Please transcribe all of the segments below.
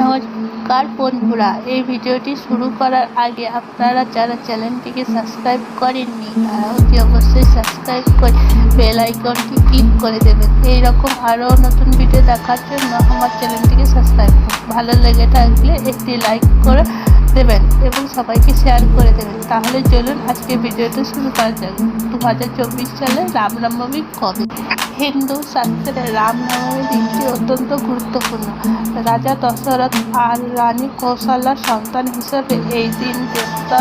নমস্কার বন্ধুরা, এই ভিডিওটি শুরু করার আগে আপনারা যারা চ্যানেলটিকে সাবস্ক্রাইব করেননি, তারা অতি অবশ্যই সাবস্ক্রাইব করে বেল আইকনটি ক্লিক করে দেবেন। এইরকম আরও নতুন ভিডিও দেখার জন্য আমার চ্যানেলটিকে সাবস্ক্রাইব করুন। ভালো লেগে থাকলে একটি লাইক করে দেবেন এবং সবাইকে শেয়ার করে দেবেন। তাহলে চলুন আজকে ভিডিওটা শুরু করা যাক। দু হাজার চব্বিশ সালে রামনবমী কবে? হিন্দু শাস্ত্রে রামনবমী দিনটি অত্যন্ত গুরুত্বপূর্ণ। রাজা দশরথ আর রানী কৌশল্যার সন্তান হিসেবে এই দিন দেবতা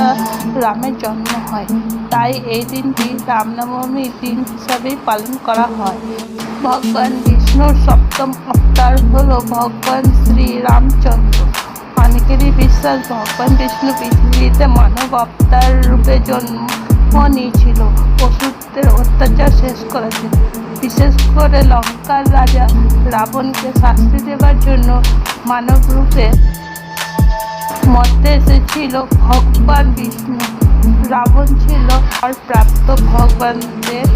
রামের জন্ম হয়। তাই এই দিনটি রামনবমী দিন হিসাবেই পালন করা হয়। ভগবান বিষ্ণুর সপ্তম অবতার হল ভগবান শ্রী বিশ্বাস ভগবান বিষ্ণু পৃথিবীতে মানব অবতার রূপে জন্ম নিয়েছিল। পশুদের অত্যাচার শেষ করেছেন বিশেষ করে লঙ্কার রাজা রাবণকে শাস্তি দেওয়ার জন্য মানব রূপে মর্তে এসেছিল ভগবান বিষ্ণু। রাবণ ছিল আর প্রাপ্ত ভগবানদের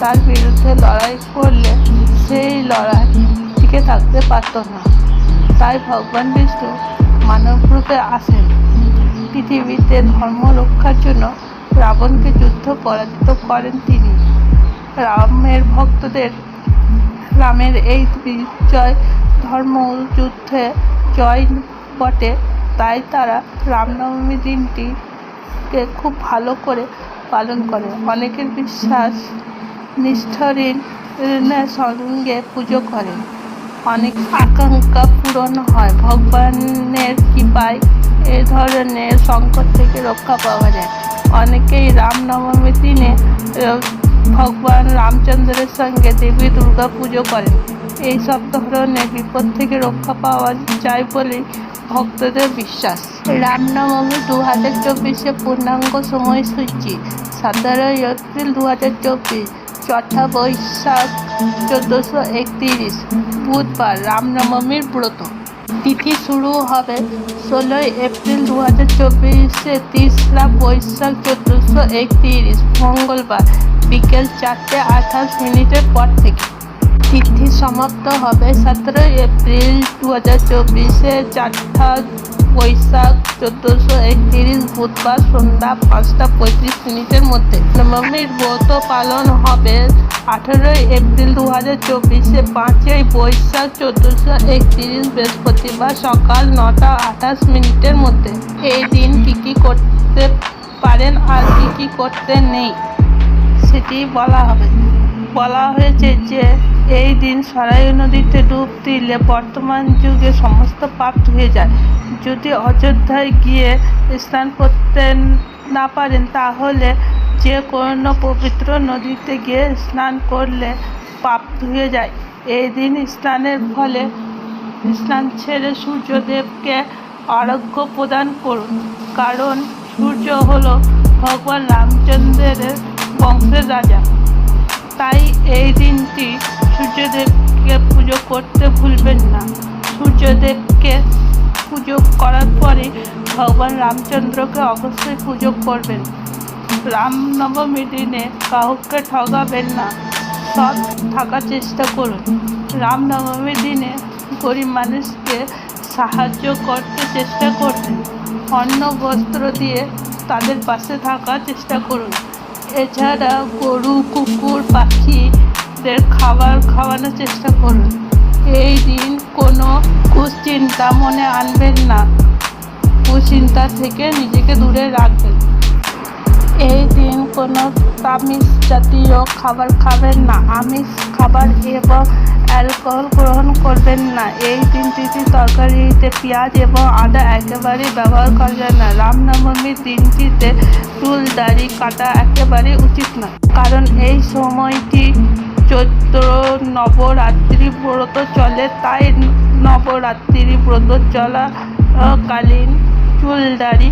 তার বিরুদ্ধে লড়াই করলে সেই লড়াই টিকে থাকতে পারত না। তাই ভগবান বিষ্ণু মানব রূপে আসেন। পৃথিবীতে ধর্ম রক্ষার জন্য রাবণকে যুদ্ধ পরাজিত করেন তিনি। রামের ভক্তদের রামের এই বিজয় ধর্ম যুদ্ধে জয় বটে, তাই তারা রামনবমী দিনটিকে খুব ভালো করে পালন করে। অনেকের বিশ্বাস ঋণের সঙ্গে পুজো করে অনেক আকাঙ্ক্ষা পূরণ হয়। ভগবানের কৃপায় এ ধরনের সংকট থেকে রক্ষা পাওয়া যায়। অনেকেই রামনবমীর দিনে ভগবান রামচন্দ্রের সঙ্গে দেবী দুর্গা পুজো করেন। এই সব ধরনের বিপদ থেকে রক্ষা পাওয়া যায় বলে ভক্তদের বিশ্বাস। রামনবমী দু হাজার চব্বিশে পূর্ণাঙ্গ সময়সূচি সতেরোই এপ্রিল দু হাজার চব্বিশ। চৌঠা বৈশাখ চোদ্দোশো একত্রিশ বুধবার রামনবমীর ব্রত। তিথি শুরু হবে ষোলোই এপ্রিল দু হাজার চব্বিশে তিসরা বৈশাখ চোদ্দোশো একত্রিশ মঙ্গলবার বিকেল চারটে আঠাশ মিনিটের পর থেকে। তিথি সমাপ্ত হবে সতেরোই এপ্রিল দু হাজার চব্বিশে চারটা বৈশাখ চোদ্দোশো একত্রিশ বুধবার সন্ধ্যা পাঁচটা পঁয়ত্রিশ মিনিটের মধ্যে। নবমীর ব্রত পালন হবে আঠেরোই এপ্রিল দু হাজার চব্বিশে পাঁচই বৈশাখ চোদ্দোশো একত্রিশ বৃহস্পতিবার সকাল নটা আঠাশ মিনিটের মধ্যে। এই দিন কী কী করতে পারেন আর কী কী করতে নেই সেটি বলা হবে। বলা হয়েছে যে, এই দিন সরাই নদীতে ডুব দিলে বর্তমান যুগে সমস্ত পাপ ধুয়ে যায়। যদি অযোধ্যায় গিয়ে স্নান করতে না পারেন, তাহলে যে কোনো পবিত্র নদীতে গিয়ে স্নান করলে পাপ ধুয়ে যায়। এই দিন স্নানের ফলে স্নান ছেড়ে সূর্যদেবকে আরোগ্য প্রদান করুন। কারণ সূর্য হলো ভগবান রামচন্দ্রের বংশের রাজা। তাই এই দিনটি সূর্যদেবকে পুজো করতে ভুলবেন না। সূর্যদেবকে পুজো করার পরে ভগবান রামচন্দ্রকে অবশ্যই পুজো করবেন। রামনবমী দিনে কাউকে ঠগাবেন না, সৎ থাকার চেষ্টা করুন। রামনবমীর দিনে গরিব মানুষকে সাহায্য করতে চেষ্টা করবেন। অন্ন, বস্ত্র দিয়ে তাদের পাশে থাকার চেষ্টা করুন। এছাড়া গরু, কুকুর পাখিদের খাবার খাওয়ানোর চেষ্টা করুন। এই দিন কোনো কুশ্চিন্তা মনে আনবেন না। কুশ্চিন্তা থেকে নিজেকে দূরে রাখবেন। কোনো তামিষ জাতীয় খাবার খাবেন না। আমিষ খাবার এবং অ্যালকোহল গ্রহণ করবেন না। এই দিনটিতে তরকারিতে পেঁয়াজ এবং আদা একেবারেই ব্যবহার করা যায় না। রামনবমীর দিনটিতে চুল, দাড়ি কাটা একেবারে উচিত না। কারণ এই সময়টি চৈত্র নবরাত্রি ব্রত চলে, তাই নবরাত্রি ব্রত চলাকালীন চুল, দাড়ি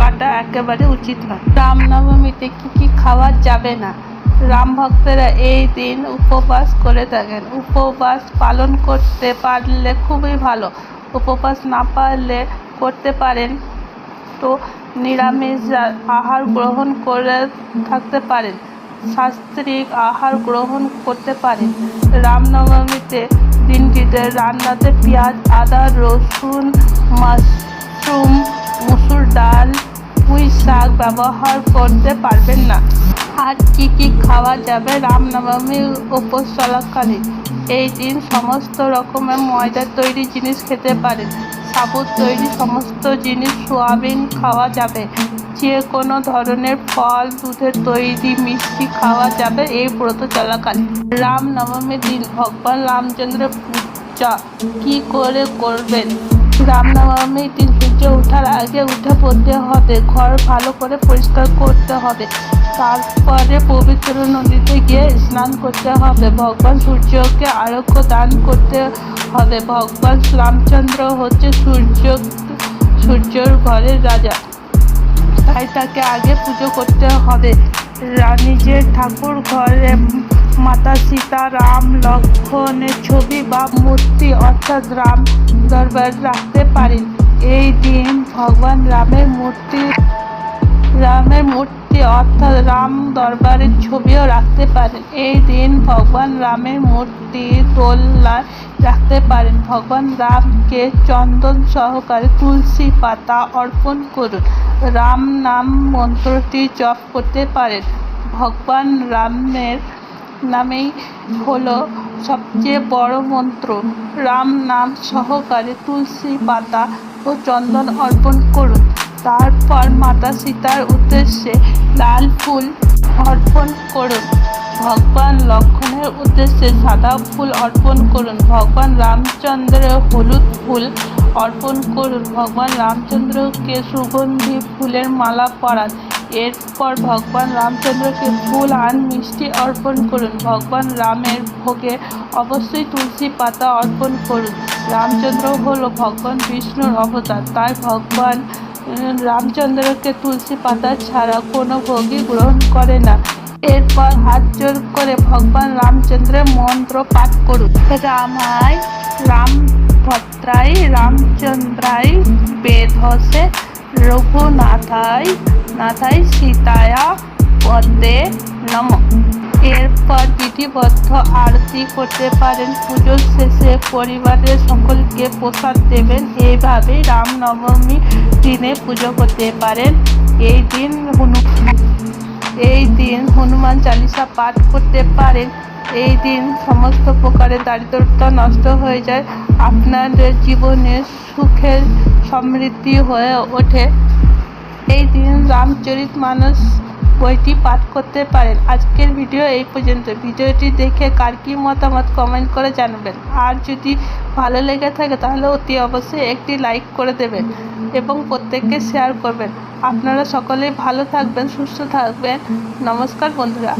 কাটা একেবারে উচিত নয়। রামনবমীতে কী কী খাওয়া যাবে না? রাম ভক্তরা এই দিন উপবাস করে থাকেন। উপবাস পালন করতে পারলে খুবই ভালো। উপবাস না পারলে করতে পারেন তো নিরামিষ আহার গ্রহণ করে থাকতে পারেন। শাস্ত্রিক আহার গ্রহণ করতে পারেন। রামনবমীতে দিনটিতে রান্নাতে পেঁয়াজ, আদা, রসুন, মাশরুম মুসুর ডাল, পুঁই শাক ব্যবহার করতে পারবেন না। আর কি কি খাওয়া যাবে রামনবমী উপোস চলাকালীন এই দিন সমস্ত রকমের ময়দার তৈরি জিনিস খেতে পারেন। সাবুত তৈরি সমস্ত জিনিস সোয়াবিন খাওয়া যাবে। যে কোনো ধরনের ফল, দুধের তৈরি মিষ্টি খাওয়া যাবে এই ব্রত চলাকালীন রামনবমীর দিন ভগবান রামচন্দ্রের পূজা কি করে করবেন? রামনবমীর দিন সূর্য ওঠার আগে উঠে পড়তে হবে, ঘর ভালো করে পরিষ্কার করতে হবে। তারপরে পবিত্র নদীতে গিয়ে স্নান করতে হবে। ভগবান সূর্যকে আরোগ্য দান করতে হবে। ভগবান রামচন্দ্র হচ্ছে সূর্য, সূর্যর ঘরের রাজা। তাই তাকে আগে পুজো করতে হবে। রা- নিজের ঠাকুর ঘরে মাতা সীতা, রাম লক্ষ্মণের ছবি বা মূর্তি অর্থাৎ রাম দরবার রাখতে পারেন। এই দিন ভগবান রামের মূর্তি রামের মূর্তি অর্থাৎ রাম দরবারের ছবিও রাখতে পারেন। এই দিন ভগবান রামের মূর্তি দোলনায় রাখতে পারেন। ভগবান রামকে চন্দন সহকারে তুলসী পাতা অর্পণ করুন। রাম নাম মন্ত্রটি জপ করতে পারেন। ভগবান রামের নামেই হলো সবচেয়ে বড় মন্ত্র। রাম নাম সহকারে তুলসী পাতা ও চন্দন অর্পণ করুন। তারপর মাতা সীতার উদ্দেশ্যে লাল ফুল অর্পণ করুন। ভগবান লক্ষ্মণের উদ্দেশ্যে সাদা ফুল অর্পণ করুন। ভগবান রামচন্দ্রের হলুদ ফুল অর্পণ করুন। ভগবান রামচন্দ্রকে সুগন্ধি ফুলের মালা পরান। এরপর ভগবান রামচন্দ্রকে ফুল আন, মিষ্টি অর্পণ করুন। ভগবান রামের ভোগে অবশ্যই তুলসী পাতা অর্পণ করুন। রামচন্দ্র হলো ভগবান বিষ্ণুর অবতার। তাই ভগবান রামচন্দ্রকে তুলসী পাতা ছাড়া কোনো ভোগই গ্রহণ করে না। এরপর হাত জোর করে ভগবান রামচন্দ্রের মন্ত্র পাঠ করুন। রামায় রাম ভদ্রাই রামচন্দ্রাই বেধসে রঘুনাথাই নাথাই সীতায়া পদ্মে নম। এরপর বিধিবদ্ধ আরতি করতে পারেন। পুজোর শেষে পরিবারের সকলকে প্রসাদ দেবেন। এইভাবে রামনবমী দিনে পুজো করতে পারেন। এই দিন এই দিন হনুমান চালিসা পাঠ করতে পারেন। এই দিন সমস্ত প্রকারের দারিদ্রতা নষ্ট হয়ে যায়। আপনাদের জীবনে সুখের সমৃদ্ধি হয়ে ওঠে। এই দিন রামচরিত মানস বইটি পাঠ করতে পারেন। আজকের ভিডিও এই পর্যন্ত। ভিডিওটি দেখে কার কী মতামত কমেন্ট করে জানাবেন। আর যদি ভালো লেগে থাকে, তাহলে অতি অবশ্যই একটি লাইক করে দেবেন এবং প্রত্যেককে শেয়ার করবেন। আপনারা সকলেই ভালো থাকবেন, সুস্থ থাকবেন। নমস্কার বন্ধুরা।